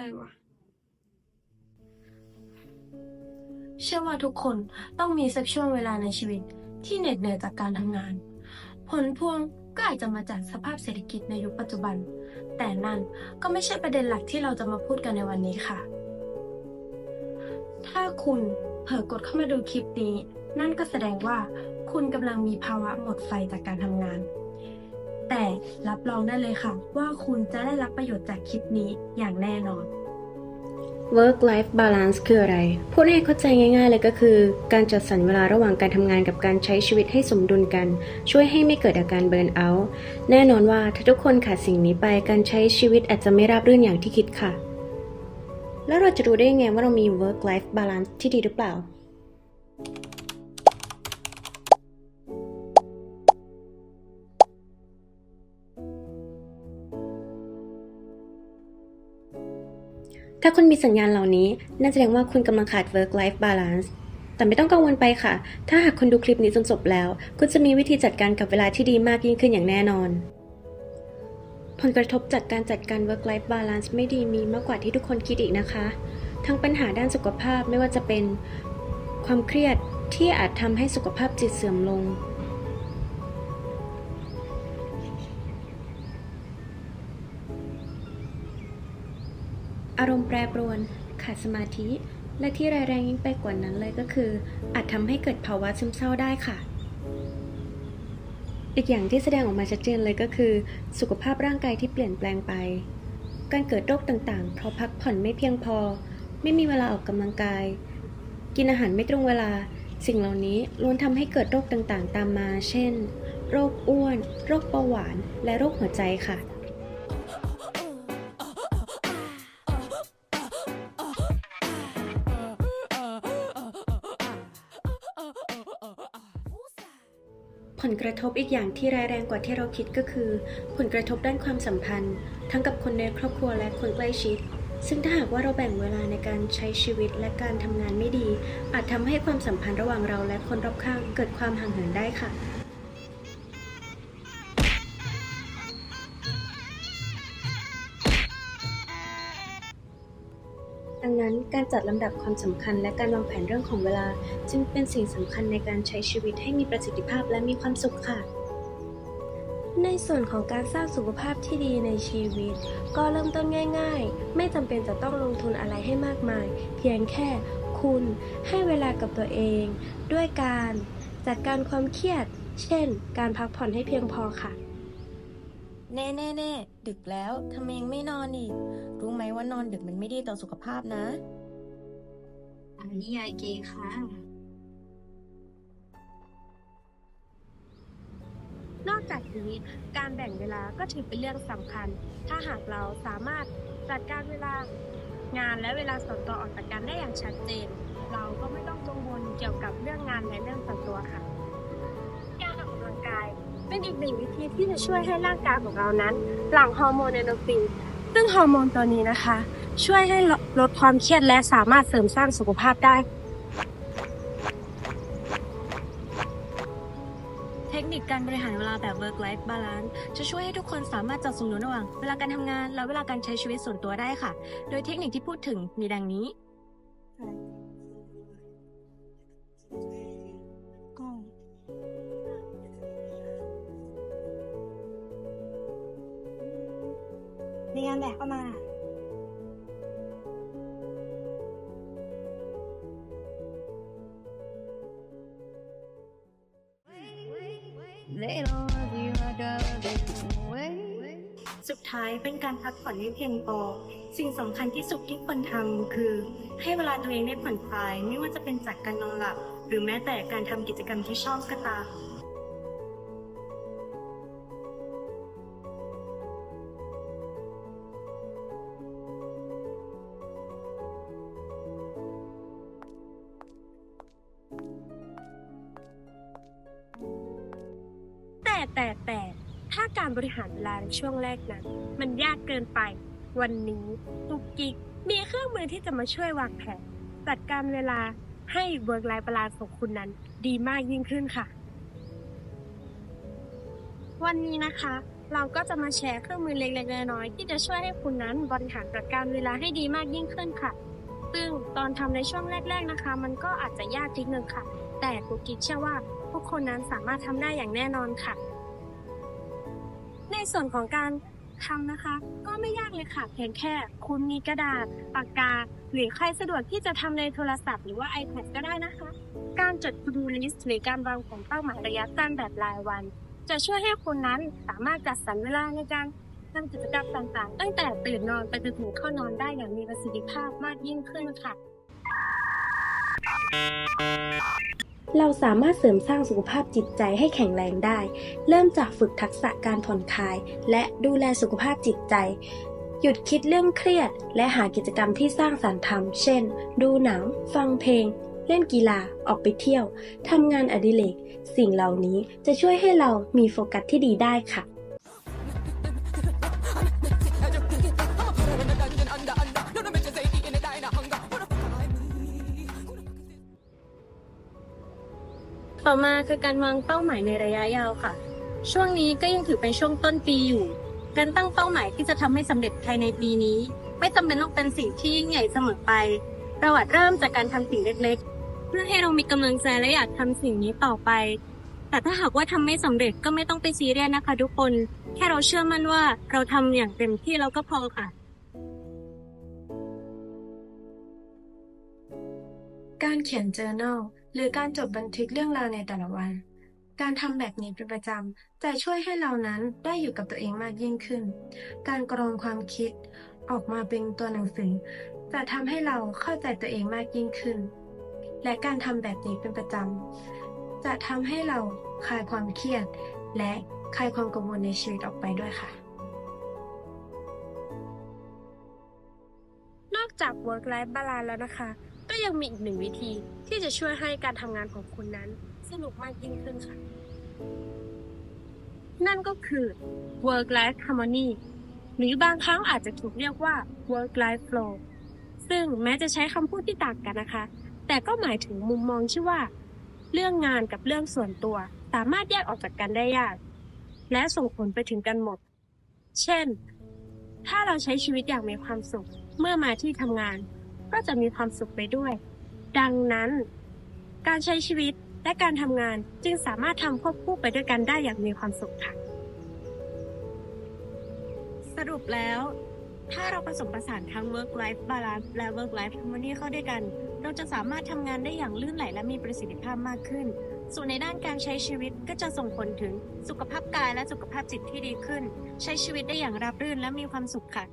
เลยวะเชื่อว่าทุกคนต้องมีสักช่วงเวลาในชีวิตที่เหน็ดเหนื่อยจากการทำงาน ผลพวงก็อาจจะมาจากสภาพเศรษฐกิจในยุคปัจจุบัน แต่นั่นก็ไม่ใช่ประเด็นหลักที่เราจะมาพูดกันในวันนี้ค่ะ ถ้าคุณเผลอกดเข้ามาดูคลิปนี้ นั่นก็แสดงว่าคุณกำลังมีภาวะหมดไฟจากการทำงาน แต่รับรองได้เลยค่ะ ว่าคุณจะได้รับประโยชน์จากคลิปนี้อย่างแน่นอน work life balance คืออะไร พูดให้เข้าใจง่าย ๆ เลยก็คือ การจัดสรรเวลาระหว่างการทำงานกับการใช้ชีวิตให้สมดุลกัน ช่วยให้ไม่เกิดอาการเบิร์นเอาท์แน่นอนว่าถ้าทุกคนขาดสิ่งนี้ไปการใช้ชีวิตอาจจะไม่ราบรื่นอย่างที่คิดค่ะ แล้วเราจะรู้ได้ยังไงว่าเรามี work life balance ที่ดีหรือเปล่า ถ้าคุณมีสัญญาณเหล่านี้นั่นแสดงว่าคุณกำลังขาด work life balance แต่ไม่ต้องกังวลไปค่ะ ถ้าหากคุณดูคลิปนี้จนจบแล้ว คุณจะมีวิธีจัดการกับเวลาที่ดีมากยิ่งขึ้นอย่างแน่นอน ผลกระทบจากการจัดการ work life balance ไม่ดีมีมากกว่าที่ทุกคนคิดอีกนะคะ ทั้งปัญหาด้านสุขภาพไม่ว่าจะเป็น ความเครียดที่อาจทำให้สุขภาพจิตเสื่อมลง อารมณ์แปรปรวน ขาดสมาธิ และที่ร้ายแรงยิ่งไปกว่านั้นเลยก็คือ อาจทำให้เกิดภาวะซึมเศร้าได้ค่ะ อีกอย่างที่แสดงออกมาชัดเจนเลยก็คือ สุขภาพร่างกายที่เปลี่ยนแปลงไป การเกิดโรคต่างๆ เพราะพักผ่อนไม่เพียงพอ ไม่มีเวลาออกกำลังกาย กินอาหารไม่ตรงเวลา สิ่งเหล่านี้ล้วนทำให้เกิดโรคต่างๆ ตามมา เช่น โรคอ้วน โรคเบาหวาน และโรคหัวใจค่ะ ผลกระทบอีกอย่างที่ร้ายแรงกว่าที่เราคิดก็คือ ผลกระทบด้านความสัมพันธ์ ทั้งกับคนในครอบครัวและคนใกล้ชิด ซึ่งถ้าหากว่าเราแบ่งเวลาในการใช้ชีวิตและการทำงานไม่ดี อาจทำให้ความสัมพันธ์ระหว่างเราและคนรอบข้างเกิดความห่างเหินได้ค่ะ นั้น การจัดลำดับความสำคัญและการวางแผนเรื่องของเวลา จึงเป็นสิ่งสำคัญในการใช้ชีวิตให้มีประสิทธิภาพและมีความสุขค่ะ ในส่วนของการสร้างสุขภาพที่ดีในชีวิต ก็เริ่มต้นง่าย ๆ ไม่จำเป็นจะต้องลงทุนอะไรให้มากมาย เพียงแค่คุณให้เวลากับตัวเอง ด้วยการจัดการความเครียด เช่น การพักผ่อนให้เพียงพอค่ะ แน่แน่แน่ดึกแล้วทำไมยังไม่นอนอีก รู้ไหมว่านอนดึกมันไม่ดีต่อสุขภาพนะอันนี้ยายเกค่ะ นอกจากนี้การแบ่งเวลาก็ถือเป็นเรื่องสำคัญ ถ้าหากเราสามารถจัดการเวลางานและเวลาส่วนตัวออกจากกันได้อย่างชัดเจน เราก็ไม่ต้องกังวลเกี่ยวกับเรื่องงานและเรื่องส่วนตัวค่ะ การออกกำลังกาย เป็นอีกหนึ่งวิธีที่จะช่วยให้ร่างกายของเรานั้น หลั่งฮอร์โมนเอนโดรฟิน ซึ่งฮอร์โมนตัวนี้นะคะ ช่วยให้ลดความเครียดและสามารถเสริมสร้างสุขภาพได้ เทคนิคการบริหารเวลาแบบ work life balance จะช่วยให้ทุกคนสามารถจัดสมดุลระหว่างเวลาการทำงานและเวลาการใช้ชีวิตส่วนตัวได้ค่ะ โดยเทคนิคที่พูดถึงมีดังนี้ มีงานแบกเข้ามาสุดท้ายเป็นการพักผ่อนให้เพียงพอสิ่งสำคัญที่สุดที่ควรทำคือ ให้เวลาตัวเองได้ผ่อนคลาย ไม่ว่าจะเป็นจากการนอนหลับ หรือแม้แต่การทำกิจกรรมที่ชอบก็ตาม แต่แต่ถ้าการบริหารเวลาในช่วงแรกนั้น มันยากเกินไป วันนี้ตุกกิกมีเครื่องมือที่จะมาช่วยวางแผน จัดการเวลาให้เวิร์กไลฟ์บาลานซ์ของคุณนั้นดีมากยิ่งขึ้นค่ะ วันนี้นะคะ เราก็จะมาแชร์เครื่องมือเล็กๆน้อยๆที่จะช่วยให้คุณนั้นบริหารจัดการเวลาให้ดีมากยิ่งขึ้นค่ะ ซึ่งตอนทำในช่วงแรก ๆนะคะ มันก็อาจจะยากนิดนึงค่ะ แต่กุกกิ๊กเชื่อว่าทุกคนนั้นสามารถทำได้อย่างแน่นอนค่ะ ในส่วนของการทำนะคะ ก็ไม่ยากเลยค่ะ เพียงแค่ คุณมีกระดาษปากกา หรือใครสะดวกที่จะทำในโทรศัพท์หรือว่า iPad ก็ได้นะคะ การจด to-do list หรือการวางแผนเป้าหมายระยะสั้นแบบรายวัน จะช่วยให้คุณนั้นสามารถจัดสรรเวลาในการทำกิจกรรมต่างๆ ตั้งแต่ตื่นนอนไปจนถึงเข้านอนได้อย่างมีประสิทธิภาพมากยิ่งขึ้นค่ะ เราสามารถเสริมสร้างสุขภาพจิตใจให้แข็งแรงได้ เริ่มจากฝึกทักษะการผ่อนคลาย และดูแลสุขภาพจิตใจ หยุดคิดเรื่องเครียด และหากิจกรรมที่สร้างสรรค์ทำเช่น ดูหนัง ฟังเพลง เล่นกีฬา ออกไปเที่ยว ทำงานอดิเรก สิ่งเหล่านี้จะช่วยให้เรามีโฟกัสที่ดีได้ค่ะ ต่อมาคือการวางเป้าหมายในระยะยาวค่ะ ช่วงนี้ก็ยังถือเป็นช่วงต้นปีอยู่ การตั้งเป้าหมายที่จะทำให้สำเร็จภายในปีนี้ ไม่จำเป็นต้องเป็นสิ่งที่ยิ่งใหญ่เสมอไปเราอาจเริ่มจากการทำสิ่งเล็กๆ เพื่อให้เรามีกำลังใจและอยากทำสิ่งนี้ต่อไป แต่ถ้าหากว่าทำไม่สำเร็จก็ไม่ต้องไปซีเรียสนะคะทุกคน แค่เราเชื่อมั่นว่าเราทำอย่างเต็มที่แล้วก็พอค่ะการเขียน journal หรือการจดบันทึกเรื่องราวในแต่ละวัน การทำแบบนี้เป็นประจำจะช่วยให้เรานั้นได้อยู่กับตัวเองมากยิ่งขึ้น การกรองความคิดออกมาเป็นตัวหนังสือ จะทำให้เราเข้าใจตัวเองมากยิ่งขึ้น และการทำแบบนี้เป็นประจำจะทำให้เราคลายความเครียด และคลายความกังวลในชีวิตออกไปด้วยค่ะนอกจาก work life balance แล้วนะคะ ยังมีอีกหนึ่งวิธีที่จะช่วยให้การทำงานของคุณนั้นสนุกมากยิ่งขึ้นค่ะ นั่นก็คือ work life harmony หรือบางครั้งอาจจะถูกเรียกว่า work life flow ซึ่งแม้จะใช้คำพูดที่ต่างกันนะคะ แต่ก็หมายถึงมุมมองที่ว่า เรื่องงานกับเรื่องส่วนตัว สามารถแยกออกจากกันได้ยาก และส่งผลไปถึงกันหมด เช่น ถ้าเราใช้ชีวิตอย่างมีความสุข เมื่อมาที่ทำงาน ก็จะมีความสุขไปด้วย ดังนั้น การใช้ชีวิตและการทำงานจึงสามารถทำควบคู่ไปด้วยกันได้อย่างมีความสุขค่ะ สรุปแล้ว ถ้าเราผสมผสานทั้ง work life balance และ work life harmony เข้าด้วยกัน เราจะสามารถทำงานได้อย่างลื่นไหลและมีประสิทธิภาพมากขึ้น ส่วนในด้านการใช้ชีวิตก็จะส่งผลถึงสุขภาพกายและสุขภาพจิตที่ดีขึ้น ใช้ชีวิตได้อย่างราบรื่นและมีความสุขค่ะ